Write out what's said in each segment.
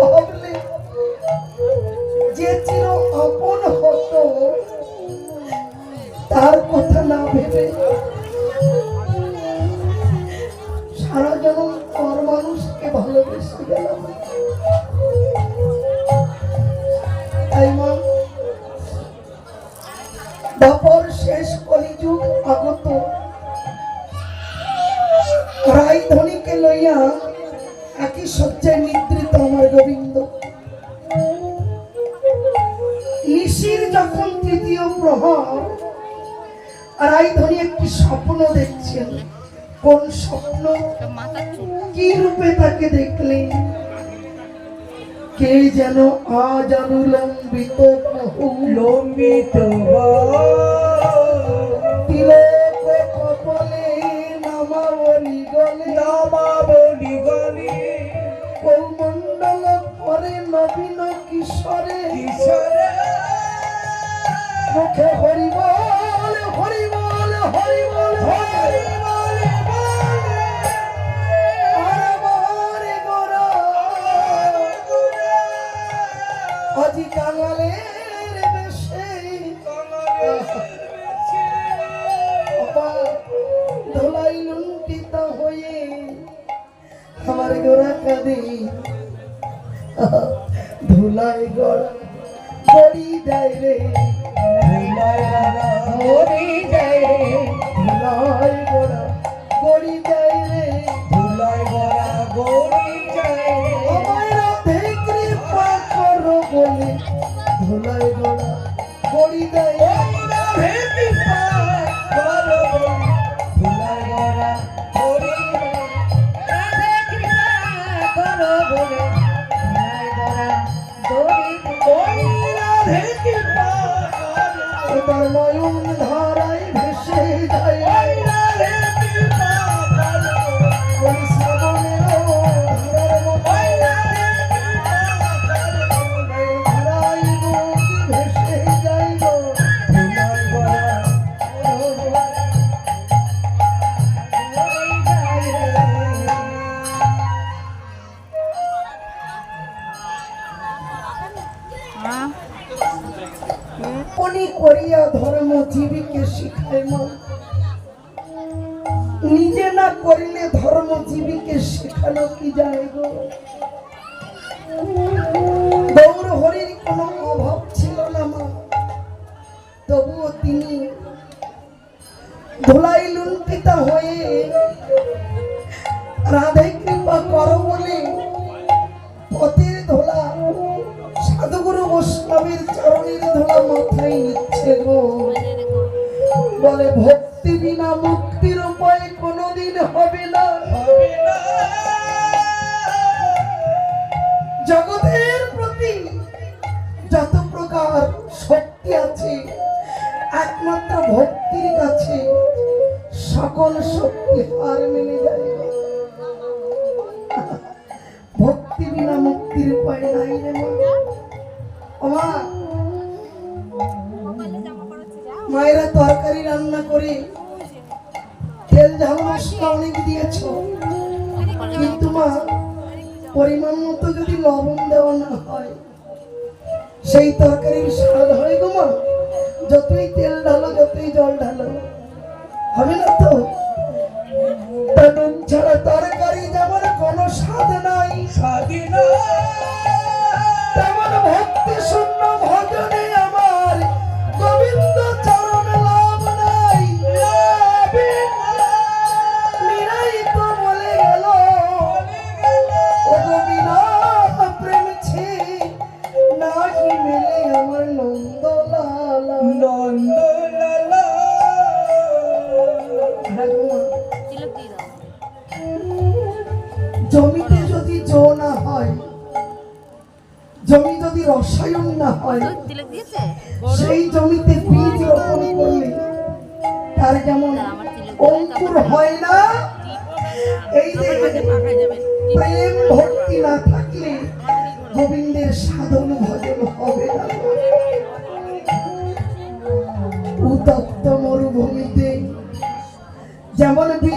ভাবলে যে চির আপন হতো, তার কথা সারা জনম মানুষকে ভালোবেসে গেলাম। তাই মা দাপর শেষ কলিযুগ আগত। রায়ধনীকে লইয়া একই শয্যায় নিদ্রিত আমার গোবিন্দ। নিশির যখন তৃতীয় প্রহর রায়ধনী একটি স্বপ্ন দেখছেন। কোন স্বপ্ন? কি রূপে তাকে দেখলেন? কে যেন আজ অনুলম্বিত লম্বিত তিলক ধোলাই গড়া গড়ি দেয় রে। ধুলাই গোড়া করি দেয় রে পা গড়া গৌরী জয় রে আমায় রাধে কৃপা করো বলে ধুলাই গড়া, গড়ি দেয় হে কৃপা করো জীবিকে শিখায় মা নিজে না করিলে ধর্ম জীবীকে শেখানো কি যায় গো? গৌর হরির কোনো অভাব ছিল না মা। তবুও তিনি বলে ভক্তি বিনা মুক্তির উপায় কোনোদিন হবে না। হবে না। জগতের প্রতি যত প্রকার শক্তি আছে একমাত্র ভক্তির কাছে সকল শক্তি হার মেনে যায়। ভক্তি বিনা মুক্তির উপায় নাই রে মা। তরকারি রান্না করে তেল ঝাল মশলা অনেক দিয়েছ। কিন্তু মা, পরিমাণ মতো যদি লবণ দেওয়া না হয়, সেই তরকারির স্বাদ হয় গো মা। যতই তেল ঢালো, যতই জল ঢালো, হবে না তো? ছাড়া তরকারি যেমন কোনো স্বাদ নাই স্বাধীন তেমন না হয় জমি যদি রসায়ন না হয় সেই জমিতে বীজ রোপণ করলে তার যেমন অঙ্কুর হয় না? এই যে প্রেম ভক্তি না থাকলে গোবিন্দের সাধন ভজন হবে না। উত্তপ্ত মরুভূমিতে যেমন বীজ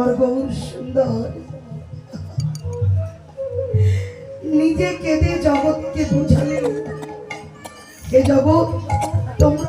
আমার গৌর সুন্দর। নিজে কেঁদে জগৎকে বুঝালেন এ জগৎ তোমরা